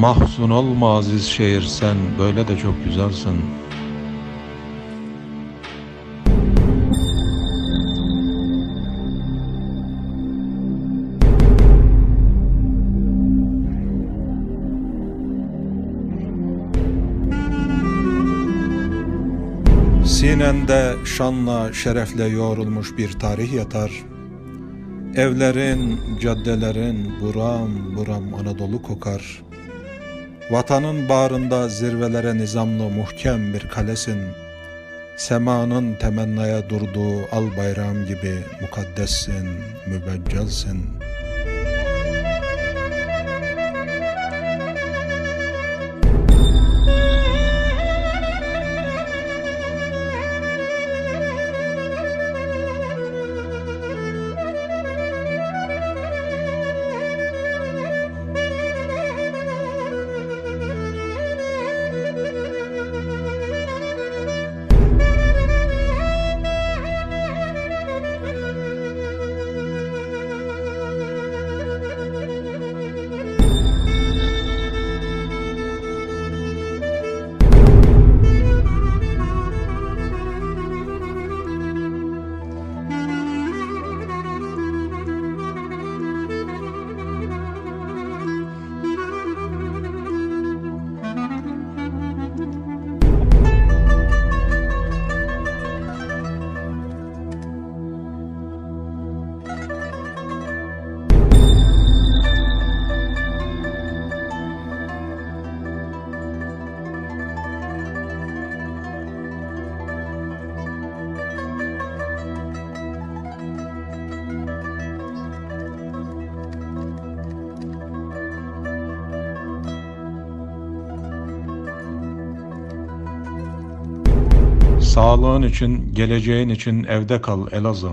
Mahzun olma aziz şehir sen böyle de çok güzelsin. Sinende şanla şerefle yoğrulmuş bir tarih yatar. Evlerin, caddelerin buram buram Anadolu kokar. Vatanın bağrında zirvelere nizamlı muhkem bir kalesin. Semanın temennaya durduğu al bayram gibi mukaddessin, mübeccelsin. Sağlığın için, geleceğin için evde kal Elazığ.